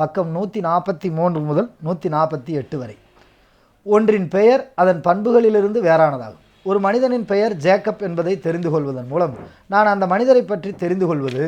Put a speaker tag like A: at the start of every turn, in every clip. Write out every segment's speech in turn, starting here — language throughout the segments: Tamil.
A: பக்கம் நூற்றி நாற்பத்தி மூன்று முதல் நூற்றி நாற்பத்தி எட்டு வரை. ஒன்றின் பெயர் அதன் பண்புகளிலிருந்து வேறானதாகும். ஒரு மனிதனின் பெயர் ஜேக்கப் என்பதை தெரிந்து கொள்வதன் மூலம் நான் அந்த மனிதரை பற்றி தெரிந்து கொள்வது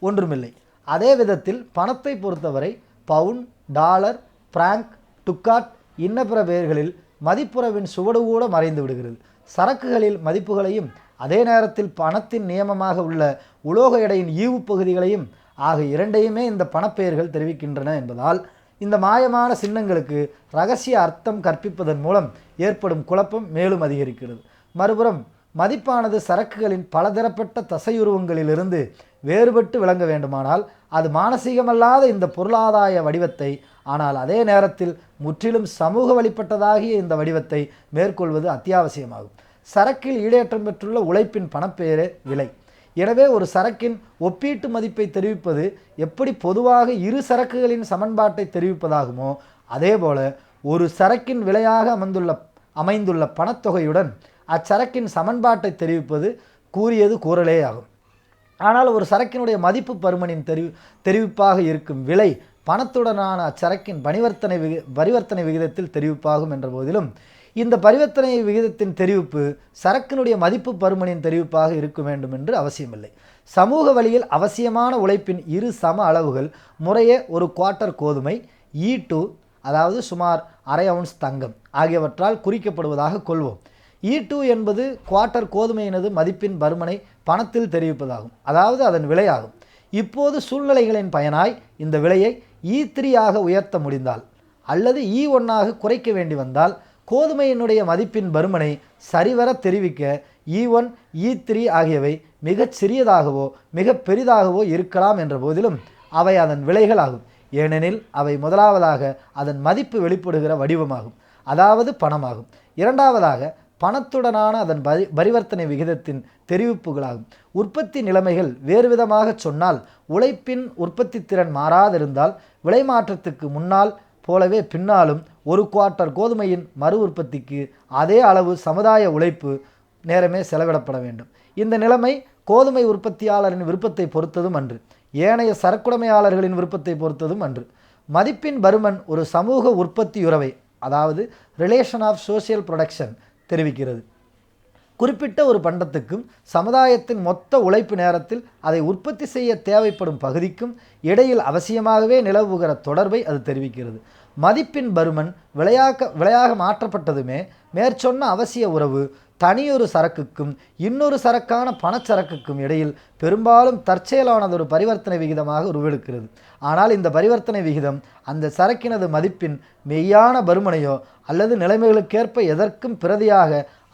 A: ஒன்றுமில்லை. அதே விதத்தில் பணத்தை பொறுத்தவரை பவுன் டாலர் பிராங்க் டுக்காட் இன்ன பிற பெயர்களில் மதிப்புறவின் சுவடு கூட மறைந்து விடுகிறது. சரக்குகளில் மதிப்புகளையும் அதே நேரத்தில் பணத்தின் நியமமாக உள்ள உலோக எடையின் ஈவு பகுதிகளையும் ஆக இரண்டையுமே இந்த பணப்பெயர்கள் தெரிவிக்கின்றன என்பதால் இந்த மாயமான சின்னங்களுக்கு ரகசிய அர்த்தம் கற்பிப்பதன் மூலம் ஏற்படும் குழப்பம் மேலும் அதிகரிக்கிறது. மறுபுறம் மதிப்பானது சரக்குகளின் பலதரப்பட்ட தசையுருவங்களிலிருந்து வேறுபட்டு விளங்க வேண்டுமானால் அது மானசீகமல்லாத இந்த பொருளாதாய வடிவத்தை ஆனால் அதே நேரத்தில் முற்றிலும் சமூக வழிபட்டதாகிய இந்த வடிவத்தை மேற்கொள்வது அத்தியாவசியமாகும். சரக்கில் ஈடேற்றம் பெற்றுள்ள உழைப்பின் பணப்பெயரே விலை. எனவே ஒரு சரக்கின் ஒப்பீட்டு மதிப்பை தெரிவிப்பது எப்படி பொதுவாக இரு சரக்குகளின் சமன்பாட்டை தெரிவிப்பதாகுமோ அதேபோல ஒரு சரக்கின் விலையாக அமைந்துள்ள அமைந்துள்ள பணத்தொகையுடன் அச்சரக்கின் சமன்பாட்டை தெரிவிப்பது கூறியது கூறலே ஆகும். ஆனால் ஒரு சரக்கினுடைய மதிப்பு பருமனின் தெரிவி தெரிவிப்பாக இருக்கும் விலை பணத்துடனான அச்சரக்கின் பரிவர்த்தனை விகி பரிவர்த்தனை விகிதத்தில் தெரிவிப்பாகும் என்ற போதிலும் இந்த பரிவர்த்தனை விகிதத்தின் தெரிவிப்பு சரக்கினுடைய மதிப்பு பருமனின் தெரிவிப்பாக இருக்க வேண்டும் என்று அவசியமில்லை. சமூக வழியில் அவசியமான உழைப்பின் இரு சம அளவுகள் முறையே ஒரு குவார்ட்டர் கோதுமை e ஈ டூ அதாவது சுமார் அரை அவுன்ஸ் தங்கம் ஆகியவற்றால் குறிக்கப்படுவதாக கொள்வோம். E ஈ டூ என்பது குவார்ட்டர் கோதுமையினது மதிப்பின் பருமனை பணத்தில் தெரிவிப்பதாகும். அதாவது அதன் விலையாகும். இப்போது சூழ்நிலைகளின் பயனாய் இந்த விலையை e ஈ த்ரீ ஆக உயர்த்த முடிந்தால் அல்லது ஈ ஒன்னாக குறைக்க வேண்டி வந்தால் கோதுமையினுடைய மதிப்பின் பருமனை சரிவர தெரிவிக்க இ ஒன் இ த்ரீ ஆகியவை மிகச் சிறியதாகவோ மிக பெரிதாகவோ இருக்கலாம் என்ற போதிலும் அவை அதன் விலைகள் ஆகும் ஏனெனில் அவை முதலாவதாக அதன் மதிப்பு வெளிப்படுகிற வடிவமாகும். அதாவது பணமாகும். இரண்டாவதாக பணத்துடனான அதன் பரி பரிவர்த்தனை விகிதத்தின் தெரிவிப்புகளாகும். உற்பத்தி நிலைமைகள் வேறு விதமாக சொன்னால் உழைப்பின் உற்பத்தி திறன் மாறாதிருந்தால் விலை மாற்றத்துக்கு முன்னால் போலவே பின்னாலும் ஒரு குவார்ட்டர் கோதுமையின் மறு உற்பத்திக்கு அதே அளவு சமுதாய உழைப்பு நேரமே செலவிடப்பட வேண்டும். இந்த நிலைமை கோதுமை உற்பத்தியாளரின் விருப்பத்தை பொறுத்ததும் அன்று. ஏனைய சரக்குடைமையாளர்களின் விருப்பத்தை பொறுத்ததும் அன்று. மதிப்பின் பருமன் ஒரு சமூக உற்பத்தியுறவை அதாவது ரிலேஷன் ஆஃப் சோஷியல் ப்ரொடக்ஷன் தெரிவிக்கிறது. குறிப்பிட்ட ஒரு பண்டத்துக்கும் சமுதாயத்தின் மொத்த உழைப்பு நேரத்தில் அதை உற்பத்தி செய்ய தேவைப்படும் பகுதிக்கும் இடையில் அவசியமாகவே நிலவுகிற தொடர்பை அது தெரிவிக்கிறது. மதிப்பின் பருமன் விளையாக்க விலையாக மாற்றப்பட்டதுமே மேற்சொன்ன அவசிய உறவு தனியொரு சரக்குக்கும் இன்னொரு சரக்கான பணச்சரக்குக்கும் இடையில் பெரும்பாலும் தற்செயலானதொரு பரிவர்த்தனை விகிதமாக உருவெடுக்கிறது. ஆனால் இந்த பரிவர்த்தனை விகிதம் அந்த சரக்கினது மதிப்பின் மெய்யான பருமனையோ அல்லது நிலைமைகளுக்கேற்ப எதற்கும் பிரதியாக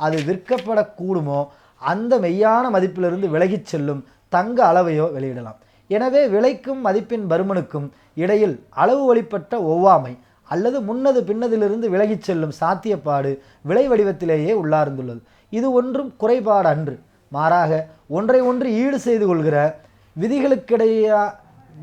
A: அது விற்கப்படக்கூடுமோ அந்த மெய்யான மதிப்பிலிருந்து விலகிச் செல்லும் தங்க அளவையோ வெளியிடலாம். எனவே விலைக்கும் மதிப்பின் பருமனுக்கும் இடையில் அளவு வழிபட்ட ஒவ்வாமை அல்லது முன்னது பின்னதிலிருந்து விலகிச் செல்லும் சாத்தியப்பாடு விலை வடிவத்திலேயே உள்ளார்ந்துள்ளது. இது ஒன்றும் குறைபாடு அன்று மாறாக ஒன்றை ஒன்று ஈடு செய்து கொள்கிற விதிகளுக்கிடையே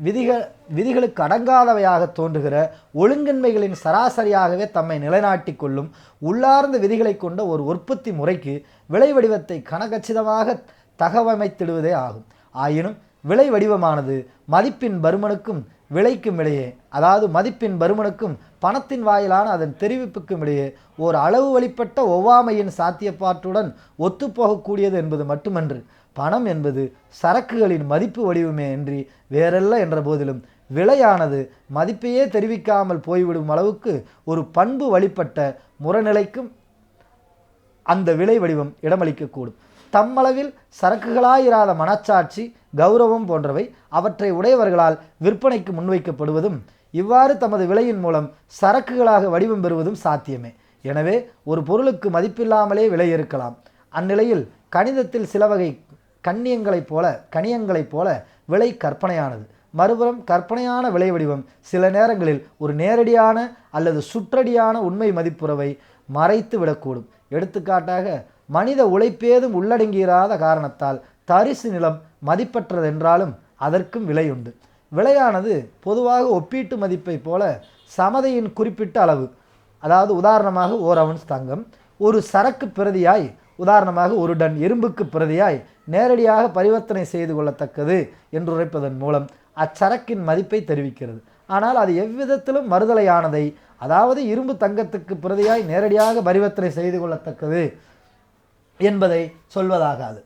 A: விதிக விதிகளுக்கு அடங்காதவையாக தோன்றுகிற ஒழுங்கின்மைகளின் சராசரியாகவே தம்மை நிலைநாட்டிக் கொள்ளும் உள்ளார்ந்த விதிகளை கொண்ட ஒரு உற்பத்தி முறைக்கு விலை வடிவத்தை கனகச்சிதமாக தகவமைத்திடுவதே ஆகும். ஆயினும் விலை வடிவமானது மதிப்பின் பருமனுக்கும் விலைக்கும் இடையே அதாவது மதிப்பின் பருமனுக்கும் பணத்தின் வாயிலான அதன் தெரிவிப்புக்கும் இடையே ஓர் அளவு வழிப்பட்ட ஒவ்வாமையின் சாத்தியப்பாட்டுடன் ஒத்துப்போகக்கூடியது என்பது மட்டுமன்று. பணம் என்பது சரக்குகளின் மதிப்பு வடிவமே அன்றி வேறல்ல என்ற போதிலும் விலையானது மதிப்பையே தெரிவிக்காமல் போய்விடும் அளவுக்கு ஒரு பண்பு வழிபட்ட முறநிலைக்கும் அந்த விலை வடிவம் இடமளிக்கக்கூடும். தம்மளவில் சரக்குகளாயிராத மனச்சாட்சி கௌரவம் போன்றவை அவற்றை உடையவர்களால் விற்பனைக்கு முன்வைக்கப்படுவதும் இவ்வாறு தமது விலையின் மூலம் சரக்குகளாக வடிவம் பெறுவதும் சாத்தியமே. எனவே ஒரு பொருளுக்கு மதிப்பில்லாமலே விலை இருக்கலாம். அந்நிலையில் கணிதத்தில் சில வகை கண்ணியங்களைப் போல கணியங்களைப் போல விலை கற்பனையானது. மறுபுறம் கற்பனையான விலை வடிவம் சில நேரங்களில் ஒரு நேரடியான அல்லது சுற்றடியான உண்மை மதிப்புறவை மறைத்து விடக்கூடும். எடுத்துக்காட்டாக மனித உழைப்பேதும் உள்ளடங்கியிராத காரணத்தால் தரிசு நிலம் மதிப்பற்றதென்றாலும் அதற்கும் விலையுண்டு. விலையானது பொதுவாக ஒப்பீட்டு மதிப்பை போல சமதையின் குறிப்பிட்ட அளவு. அதாவது உதாரணமாக ஓர் அவன்ஸ் தங்கம். ஒரு சரக்கு பிரதியாய் உதாரணமாக ஒரு டன் இரும்புக்கு பிரதியாய் நேரடியாக பரிவர்த்தனை செய்து கொள்ளத்தக்கது என்று உரைப்பதன் மூலம் அச்சரக்கின் மதிப்பை தெரிவிக்கிறது. ஆனால் அது எவ்விதத்திலும் மறுதலையானதை அதாவது இரும்பு தங்கத்துக்கு பிரதியாய் நேரடியாக பரிவர்த்தனை செய்து கொள்ளத்தக்கது என்பதை சொல்வதாகாது.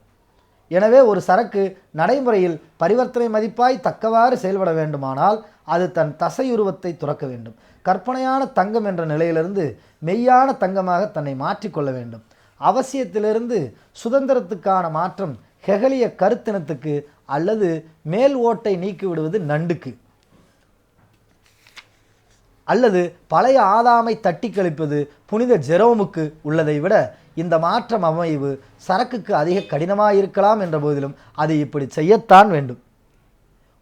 A: எனவே ஒரு சரக்கு நடைமுறையில் பரிவர்த்தனை மதிப்பாய் தக்கவாறு செயல்பட வேண்டுமானால் அது தன் தசையுருவத்தை துறக்க வேண்டும். கற்பனையான தங்கம் என்ற நிலையிலிருந்து மெய்யான தங்கமாக தன்னை மாற்றிக்கொள்ள வேண்டும். அவசியத்திலிருந்து சுதந்திரத்துக்கான மாற்றம் ஹெகலிய கருத்தினத்துக்கு அல்லது மேல் ஓட்டை நீக்கிவிடுவது நண்டுக்கு. அல்லது பழைய ஆதாமை தட்டி கழிப்பது புனித ஜெரோமுக்கு உள்ளதை விட இந்த மாற்றம் அமைவு சரக்குக்கு அதிக கடினமாக இருக்கலாம் என்ற போதிலும் அது இப்படி செய்யத்தான் வேண்டும்.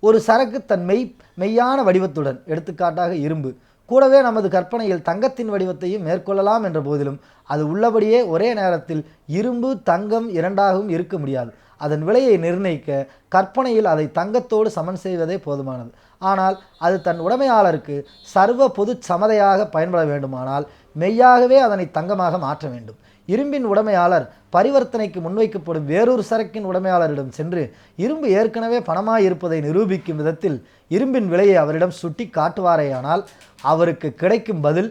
A: ஒரு சரக்கு தன் மெய் மெய்யான வடிவத்துடன் எடுத்துக்காட்டாக இரும்பு. கூடவே நமது கற்பனையில் தங்கத்தின் வடிவத்தையும் மேற்கொள்ளலாம் என்ற போதிலும் அது உள்ளபடியே ஒரே நேரத்தில் இரும்பு தங்கம் இரண்டாகவும் இருக்க முடியாது. அதன் விலையை நிர்ணயிக்க கற்பனையில் அதை தங்கத்தோடு சமன் செய்வதே போதுமானது. ஆனால் அது தன் உடைமையாளருக்கு சர்வ பொது சமதையாக பயன்பட வேண்டுமானால் மெய்யாகவே அதனை தங்கமாக மாற்ற வேண்டும். இரும்பின் உடைமையாளர் பரிவர்த்தனைக்கு முன்வைக்கப்படும் வேறொரு சரக்கின் உடைமையாளரிடம் சென்று இரும்பு ஏற்கனவே பணமாக இருப்பதை நிரூபிக்கும் விதத்தில் இரும்பின் விலையை அவரிடம் சுட்டி காட்டுவாரேயானால் அவருக்கு கிடைக்கும் பதில்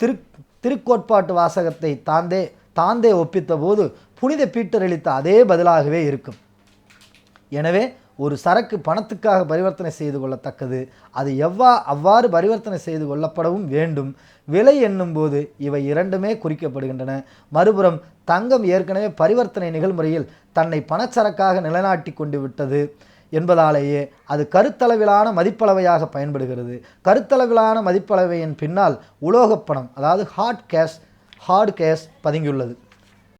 A: திரு திருக்கோட்பாட்டு வாசகத்தை தாந்தே தாந்தே ஒப்பித்த போது புனித பீட்டர் அளித்த அதே பதிலாகவே இருக்கும். எனவே ஒரு சரக்கு பணத்துக்காக பரிவர்த்தனை செய்து கொள்ளத்தக்கது. அது எவ்வா அவ்வாறு பரிவர்த்தனை செய்து கொள்ளப்படவும் வேண்டும். விலை என்னும்போது இவை இரண்டுமே குறிக்கப்படுகின்றன. மறுபுறம் தங்கம் ஏற்கனவே பரிவர்த்தனை நிகழ்முறையில் தன்னை பணச்சரக்காக நிலைநாட்டி கொண்டு விட்டது என்பதாலேயே அது கருத்தளவிலான மதிப்பளவையாக பயன்படுகிறது. கருத்தளவிலான மதிப்பளவையின் பின்னால் உலோகப்பணம் அதாவது ஹார்ட் கேஷ் ஹார்ட் கேஷ் பதுங்கியுள்ளது.